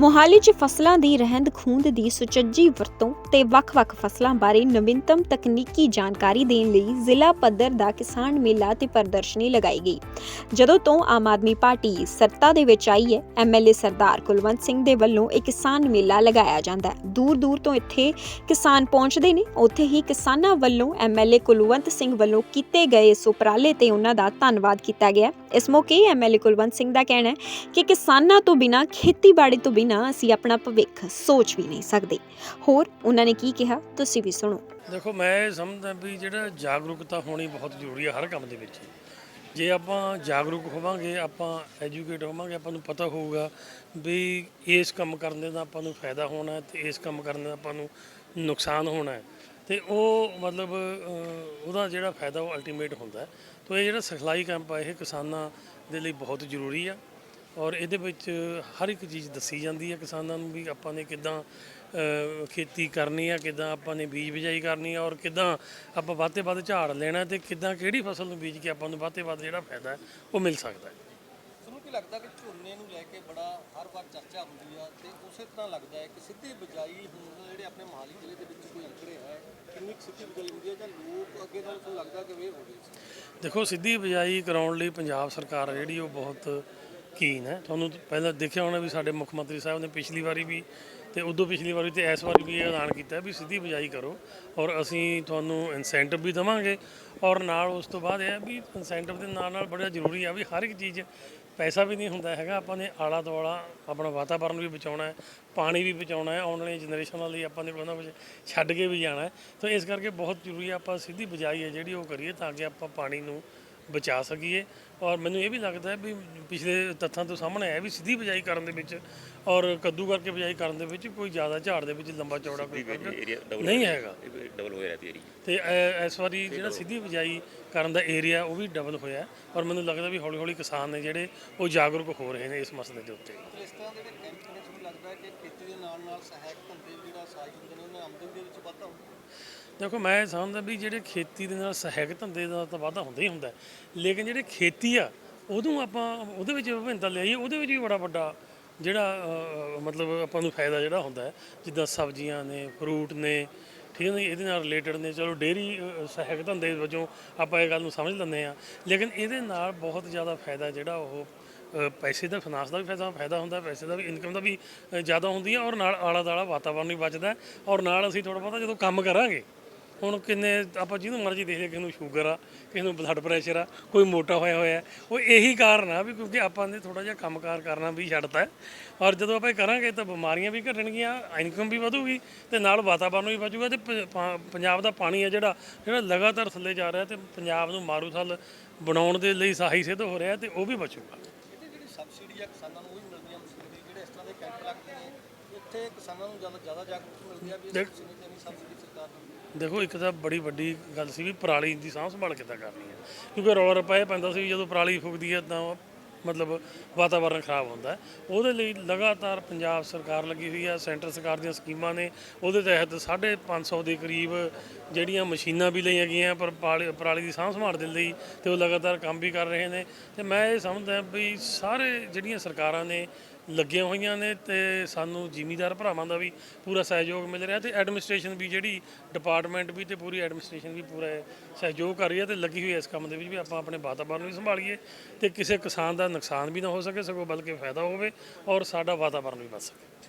ਮੋਹਾਲੀ 'ਚ ਫਸਲਾਂ ਦੀ ਰਹਿੰਦ ਖੂੰਹਦ ਦੀ ਸੁਚੱਜੀ ਵਰਤੋਂ ਤੇ ਵੱਖ-ਵੱਖ ਫਸਲਾਂ ਬਾਰੇ ਨਵੀਨਤਮ ਤਕਨੀਕੀ ਜਾਣਕਾਰੀ ਦੇਣ ਲਈ ਜ਼ਿਲ੍ਹਾ ਪੱਧਰ ਦਾ ਕਿਸਾਨ ਮੇਲਾ ਤੇ ਪ੍ਰਦਰਸ਼ਨੀ ਲਗਾਈ ਗਈ। ਜਦੋਂ ਤੋਂ ਆਮ ਆਦਮੀ ਪਾਰਟੀ ਸੱਤਾ ਦੇ ਵਿੱਚ ਆਈ ਹੈ ਐਮਐਲਏ ਸਰਦਾਰ ਕੁਲਵੰਤ ਸਿੰਘ ਦੇ ਵੱਲੋਂ ਇਹ ਕਿਸਾਨ ਮੇਲਾ ਲਗਾਇਆ ਜਾਂਦਾ ਹੈ। ਦੂਰ-ਦੂਰ ਤੋਂ ਇੱਥੇ ਕਿਸਾਨ ਪਹੁੰਚਦੇ ਨੇ। ਉੱਥੇ ਹੀ ਕਿਸਾਨਾਂ ਵੱਲੋਂ ਐਮਐਲਏ ਕੁਲਵੰਤ ਸਿੰਘ ਵੱਲੋਂ ਕੀਤੇ ਗਏ ਇਸ ਉਪਰਾਲੇ ਤੇ ਉਹਨਾਂ ਦਾ ਧੰਨਵਾਦ ਕੀਤਾ ਗਿਆ। ਇਸ ਮੌਕੇ ਐਮਐਲਏ ਕੁਲਵੰਤ ਸਿੰਘ ਦਾ ਕਹਿਣਾ ਹੈ ਕਿ ਕਿਸਾਨਾਂ ਤੋਂ ਬਿਨਾਂ ਖੇਤੀਬਾੜੀ ਤੋਂ ਬਿਨਾਂ ਅਸੀਂ ਆਪਣਾ ਭਵਿੱਖ ਸੋਚ ਵੀ ਨਹੀਂ ਸਕਦੇ। ਹੋਰ ਉਹਨਾਂ ਨੇ ਕੀ ਕਿਹਾ? ਤੁਸੀਂ ਵੀ ਸੁਣੋ। ਦੇਖੋ, ਮੈਂ ਇਹ ਸਮਝਦਾ ਵੀ ਜਿਹੜਾ ਜਾਗਰੂਕਤਾ ਹੋਣੀ ਬਹੁਤ ਜ਼ਰੂਰੀ ਹੈ ਹਰ ਕੰਮ ਦੇ ਵਿੱਚ। ਜੇ ਆਪਾਂ ਜਾਗਰੂਕ ਹੋਵਾਂਗੇ, ਆਪਾਂ ਐਜੂਕੇਟ ਹੋਵਾਂਗੇ, ਆਪਾਂ ਨੂੰ ਪਤਾ ਹੋਊਗਾ ਵੀ ਇਸ ਕੰਮ ਕਰਨ ਦੇ ਨਾਲ ਆਪਾਂ ਨੂੰ ਫਾਇਦਾ ਹੋਣਾ ਹੈ ਤੇ ਇਸ ਕੰਮ ਕਰਨ ਦਾ ਆਪਾਂ ਨੂੰ ਨੁਕਸਾਨ ਹੋਣਾ ਹੈ। ਤੇ ਉਹ ਮਤਲਬ ਉਹਦਾ ਜਿਹੜਾ ਫਾਇਦਾ ਉਹ ਅਲਟੀਮੇਟ ਹੁੰਦਾ ਹੈ। ਤੋ ਇਹ ਜਿਹੜਾ ਸਿਖਲਾਈ ਕੈਂਪ ਆ, ਇਹ ਕਿਸਾਨਾਂ ਦੇ ਲਈ ਬਹੁਤ ਜ਼ਰੂਰੀ ਆ। ਔਰ ਇਹਦੇ ਵਿੱਚ ਹਰ ਇੱਕ ਚੀਜ਼ ਦੱਸੀ ਜਾਂਦੀ ਹੈ ਕਿਸਾਨਾਂ ਨੂੰ ਵੀ ਆਪਾਂ ਨੇ ਕਿਦਾਂ ਖੇਤੀ ਕਰਨੀ ਆ ਕਿਦਾਂ ਆਪਾਂ ਨੇ ਬੀਜ ਬਿਜਾਈ ਕਰਨੀ ਆ ਔਰ ਕਿਦਾਂ ਆਪਾਂ ਵੱਧ ਵੱਧ ਝਾੜ ਲੈਣਾ ਤੇ ਕਿਦਾਂ ਕਿਹੜੀ ਫਸਲ ਨੂੰ ਬੀਜ ਕੇ ਆਪਾਂ ਨੂੰ ਵੱਧ ਵੱਧ ਜਿਹੜਾ ਫਾਇਦਾ ਹੈ ਉਹ ਮਿਲ ਸਕਦਾ ਹੈ। ਤੁਹਾਨੂੰ ਕੀ ਲੱਗਦਾ ਕਿ ਝੋਨੇ ਨੂੰ ਲੈ ਕੇ ਬੜਾ ਹਰ ਵਾਰ ਚਰਚਾ ਹੁੰਦੀ ਆ ਤੇ ਉਸੇ ਤਰ੍ਹਾਂ ਲੱਗਦਾ ਹੈ ਕਿ ਸਿੱਧੀ ਬਿਜਾਈ ਹੁਣ ਜਿਹੜੇ ਆਪਣੇ ਮੋਹਾਲੀ ਜ਼ਿਲ੍ਹੇ ਦੇ ਵਿੱਚ ਕੋਈ ਅੰਕੜੇ ਹੈ ਕਿੰਨੀ ਸਿੱਧੀ ਬਿਜਾਈ ਹੁੰਦੀ ਹੈ ਜਾਂ ਲੋਕ ਅੱਗੇ ਨਾਲ ਤੁਹਾਨੂੰ ਲੱਗਦਾ ਕਿ ਵੇ ਹੋ ਸੀ? ਦੇਖੋ ਸਿੱਧੀ ਬਿਜਾਈ ਕਰਾਉਣ ਲਈ ਪੰਜਾਬ ਸਰਕਾਰ ਜਿਹੜੀ ਉਹ ਬਹੁਤ ਕੀਨ ਹੈ। ਤੁਹਾਨੂੰ ਪਹਿਲਾਂ ਦੇਖਿਆ ਹੋਣਾ ਵੀ ਸਾਡੇ ਮੁੱਖ ਮੰਤਰੀ ਸਾਹਿਬ ਨੇ ਪਿਛਲੀ ਵਾਰੀ ਵੀ ਤੇ ਉਦੋਂ ਪਿਛਲੀ ਵਾਰੀ ਤੇ ਇਸ ਵਾਰੀ ਵੀ ਇਹ ਐਲਾਨ ਕੀਤਾ ਵੀ ਸਿੱਧੀ ਬਿਜਾਈ ਕਰੋ ਔਰ ਅਸੀਂ ਤੁਹਾਨੂੰ ਇਨਸੈਂਟਿਵ ਵੀ ਦੇਵਾਂਗੇ ਔਰ ਨਾਲ ਉਸ ਤੋਂ ਬਾਅਦ ਇਹ ਹੈ ਵੀ ਇਨਸੈਂਟਿਵ ਦੇ ਨਾਲ ਨਾਲ ਬੜਾ ਜ਼ਰੂਰੀ ਆ ਵੀ ਹਰ ਇੱਕ ਚੀਜ਼ ਪੈਸਾ ਵੀ ਨਹੀਂ ਹੁੰਦਾ ਹੈਗਾ, ਆਪਾਂ ਨੇ ਆਲਾ ਦੁਆਲਾ ਆਪਣਾ ਵਾਤਾਵਰਣ ਵੀ ਬਚਾਉਣਾ ਹੈ, ਪਾਣੀ ਵੀ ਬਚਾਉਣਾ ਹੈ, ਆਉਣ ਵਾਲੀ ਜਨਰੇਸ਼ਨਾਂ ਲਈ ਆਪਾਂ ਨੇ ਉਹਨਾਂ ਵਿੱਚ ਛੱਡ ਕੇ ਵੀ ਜਾਣਾ ਹੈ। ਤਾਂ ਇਸ ਕਰਕੇ ਬਹੁਤ ਜ਼ਰੂਰੀ ਹੈ ਆਪਾਂ ਸਿੱਧੀ ਬਿਜਾਈ ਹੈ ਜਿਹੜੀ ਉਹ ਕਰੀਏ ਤਾਂ ਕਿ ਆਪਾਂ ਪਾਣੀ ਨੂੰ ਬਚਾ ਸਕੀਏ। ਔਰ ਮੈਨੂੰ ਇਹ ਵੀ ਲੱਗਦਾ ਹੈ ਵੀ ਪਿਛਲੇ ਤੱਥਾਂ ਤੋਂ ਸਾਹਮਣੇ ਆਇਆ ਵੀ ਸਿੱਧੀ ਬਿਜਾਈ ਕਰਨ ਦੇ ਵਿੱਚ ਔਰ ਕੱਦੂ ਕਰਕੇ ਬਿਜਾਈ ਕਰਨ ਦੇ ਵਿੱਚ ਕੋਈ ਜ਼ਿਆਦਾ ਝਾੜ ਦੇ ਵਿੱਚ ਲੰਬਾ ਚੌੜਾ ਕੋਈ ਨਹੀਂ ਹੈਗਾ। ਡਬਲ ਹੋ ਰਹੀ ਏਰੀਆ ਤੇ ਇਸ ਵਾਰੀ ਜਿਹੜਾ ਸਿੱਧੀ ਬਿਜਾਈ ਕਰਨ ਦਾ ਏਰੀਆ ਉਹ ਵੀ ਡਬਲ ਹੋਇਆ। ਔਰ ਮੈਨੂੰ ਲੱਗਦਾ ਵੀ ਹੌਲੀ ਹੌਲੀ ਕਿਸਾਨ ਨੇ ਜਿਹੜੇ ਉਹ ਜਾਗਰੂਕ ਹੋ ਰਹੇ ਨੇ ਇਸ ਮਸਲੇ ਦੇ ਉੱਤੇ। ਇਸ ਤਰ੍ਹਾਂ ਦੇ ਜਿਹੜੇ ਕੈਂਪ ਨੇ ਤੁਹਾਨੂੰ ਲੱਗਦਾ ਹੈ ਕਿ ਖੇਤੀ ਦੇ ਨਾਲ ਨਾਲ ਸਹਾਇਕ ਧੰਦੇ ਜਿਹੜਾ ਸਾਜ ਹੁੰਦੇ ਨੇ ਉਹਨਾਂ ਆਮਦਨ ਦੇਖੋ ਮੈਂ ਸਮਝਦਾ ਵੀ ਜਿਹੜੇ ਖੇਤੀ ਦੇ ਨਾਲ ਸਹਾਇਕ ਧੰਦੇ ਦਾ ਤਾਂ ਵਾਧਾ ਹੁੰਦਾ ਹੀ ਹੁੰਦਾ ਲੇਕਿਨ ਜਿਹੜੇ ਖੇਤੀ ਆ ਉਦੋਂ ਆਪਾਂ ਉਹਦੇ ਵਿੱਚ ਵਿਭਿੰਨਤਾ ਲਿਆਈਏ ਉਹਦੇ ਵਿੱਚ ਵੀ ਬੜਾ ਵੱਡਾ ਜਿਹੜਾ ਮਤਲਬ ਆਪਾਂ ਨੂੰ ਫਾਇਦਾ ਜਿਹੜਾ ਹੁੰਦਾ ਹੈ ਜਿੱਦਾਂ ਸਬਜ਼ੀਆਂ ਨੇ ਫਰੂਟ ਨੇ ਠੀਕ ਹੈ ਜੀ, ਇਹਦੇ ਨਾਲ ਰਿਲੇਟਡ ਨੇ ਚਲੋ ਡੇਰੀ ਸਹਾਇਕ ਧੰਦੇ ਵਜੋਂ ਆਪਾਂ ਇਹ ਗੱਲ ਨੂੰ ਸਮਝ ਲੈਂਦੇ ਆ ਲੇਕਿਨ ਇਹਦੇ ਨਾਲ ਬਹੁਤ ਜ਼ਿਆਦਾ ਫਾਇਦਾ ਜਿਹੜਾ ਉਹ ਪੈਸੇ ਦਾ ਫਾਈਨਾਂਸ ਦਾ ਵੀ ਫਾਇਦਾ ਫਾਇਦਾ ਹੁੰਦਾ ਪੈਸੇ ਦਾ ਵੀ ਇਨਕਮ ਦਾ ਵੀ ਜ਼ਿਆਦਾ ਹੁੰਦੀ ਹੈ ਔਰ ਨਾਲ ਆਲਾ ਦਾਲਾ ਵਾਤਾਵਰਨ ਵੀ ਬਚਦਾ ਔਰ ਨਾਲ ਅਸੀਂ ਥੋੜਾ ਬਹੁਤਾ ਜਦੋਂ ਕੰਮ ਕਰਾਂਗੇ ਹੁਣ ਕਿੰਨੇ ਆਪਾਂ ਜਿਹਨੂੰ ਮਰਜ਼ੀ ਦੇਖ ਲਈਏ, ਕਿਸੇ ਨੂੰ ਸ਼ੂਗਰ ਆ, ਕਿਸੇ ਨੂੰ ਬਲੱਡ ਪ੍ਰੈਸ਼ਰ ਆ, ਕੋਈ ਮੋਟਾ ਹੋਇਆ ਹੋਇਆ ਉਹ ਇਹੀ ਕਾਰਨ ਆ ਵੀ ਕਿਉਂਕਿ ਆਪਾਂ ਨੇ ਥੋੜਾ ਜਿਹਾ ਕੰਮਕਾਰ ਕਰਨਾ ਵੀ ਛੱਡਤਾ ਔਰ ਜਦੋਂ ਆਪਾਂ ਇਹ ਕਰਾਂਗੇ ਤਾਂ ਬਿਮਾਰੀਆਂ ਵੀ ਘਟਣਗੀਆਂ ਇਨਕਮ ਵੀ ਵਧੂਗੀ ਤੇ ਨਾਲ ਵਾਤਾਵਰਨ ਵੀ ਬਚੂਗਾ ਤੇ ਪਾ- ਪੰਜਾਬ ਦਾ ਪਾਣੀ ਆ ਜਿਹੜਾ ਜਿਹੜਾ ਲਗਾਤਾਰ ਥੱਲੇ ਜਾ ਰਿਹਾ ਤੇ ਪੰਜਾਬ ਨੂੰ ਮਾਰੂਥਲ ਬਣਾਉਣ ਦੇ ਲਈ ਸਹਾਈ ਸਿੱਧ ਹੋ ਰਿਹਾ ਤੇ ਉਹ ਵੀ ਬਚੂਗਾ। ਇਹਦੀ ਜਿਹੜੀ ਸਬਸਿਡੀ ਆ ਕਿਸਾਨਾਂ ਨੂੰ ਉਹ ਵੀ ਮਿਲਦੀ ਆ ਮਸ਼ੀਨਰੀ ਜਿਹੜੇ ਇਸ ਤਰ੍ਹਾਂ ਦੇ ਕੈਂਪ ਲੱਗਦੇ ਨੇ ਇੱਥੇ ਕਿਸਾਨਾਂ ਨੂੰ ਜ਼ਿਆਦਾ ਜ਼ਿਆਦਾ ਜਾਗਰੂਕਤਾ ਮਿਲਦੀ ਆ ਵੀ ਇਸ ਮਸ਼ੀਨਰੀ ਦੇਣੀ ਸਬਸਿਡੀ ਸਰਕਾਰ ਨੂੰ। ਦੇਖੋ ਇੱਕ ਤਾਂ ਬੜੀ ਵੱਡੀ ਗੱਲ ਸੀ ਵੀ ਪਰਾਲੀ ਦੀ ਸਾਂਭ ਸੰਭਾਲ ਕਿੱਦਾਂ ਕਰਨੀ ਹੈ ਕਿਉਂਕਿ ਰੌਲਾ ਰੱਪਾ ਇਹ ਪੈਂਦਾ ਸੀ ਵੀ ਜਦੋਂ ਪਰਾਲੀ ਫੁੱਕਦੀ ਹੈ ਤਾਂ ਮਤਲਬ ਵਾਤਾਵਰਣ ਖਰਾਬ ਹੁੰਦਾ। ਹੈ ਉਹਦੇ ਲਈ ਲਗਾਤਾਰ ਪੰਜਾਬ ਸਰਕਾਰ ਲੱਗੀ ਹੋਈ ਹੈ ਸੈਂਟਰ ਸਰਕਾਰ ਦੀਆਂ ਸਕੀਮਾਂ ਨੇ। ਉਹਦੇ ਤਹਿਤ 550 ਦੇ ਕਰੀਬ ਜਿਹੜੀਆਂ ਮਸ਼ੀਨਾਂ ਵੀ ਲਈਆਂ ਗਈਆਂ ਪਰ ਪਾਲੀ- ਪਰਾਲੀ ਦੀ ਸਾਂਭ ਸੰਭਾਲ ਦੇ ਲਈ ਤੇ ਉਹ ਲਗਾਤਾਰ ਕੰਮ ਵੀ ਕਰ ਰਹੇ ਨੇ। ਤੇ ਮੈਂ ਇਹ ਸਮਝਦਾ ਵੀ ਸਾਰੇ ਜਿਹੜੀਆਂ ਸਰਕਾਰਾਂ ਨੇ ਲੱਗੀਆਂ ਹੋਈਆਂ ਨੇ ਤੇ ਸਾਨੂੰ ਜ਼ਿਮੀਦਾਰ ਭਰਾਵਾਂ ਦਾ ਵੀ ਪੂਰਾ ਸਹਿਯੋਗ ਮਿਲ ਰਿਹਾ ਤੇ ਐਡਮਿਨਿਸਟ੍ਰੇਸ਼ਨ ਵੀ ਜਿਹੜੀ ਡਿਪਾਰਟਮੈਂਟ ਵੀ ਤੇ ਪੂਰੀ ਐਡਮਿਨਿਸਟ੍ਰੇਸ਼ਨ ਵੀ ਪੂਰਾ ਸਹਿਯੋਗ ਕਰ ਰਹੀ ਹੈ ਤੇ ਲੱਗੀ ਹੋਈ ਇਸ ਕੰਮ ਦੇ ਵਿੱਚ ਵੀ ਆਪਾਂ ਆਪਣੇ ਵਾਤਾਵਰਨ ਵੀ ਸੰਭਾਲੀਏ ਤੇ ਕਿਸੇ ਕਿਸਾਨ ਦਾ ਨੁਕਸਾਨ ਵੀ ਨਾ ਹੋ ਸਕੇ, ਸਗੋਂ ਬਲਕਿ ਫਾਇਦਾ ਹੋਵੇ ਔਰ ਸਾਡਾ ਵਾਤਾਵਰਨ ਵੀ ਬਚ ਸਕੇ।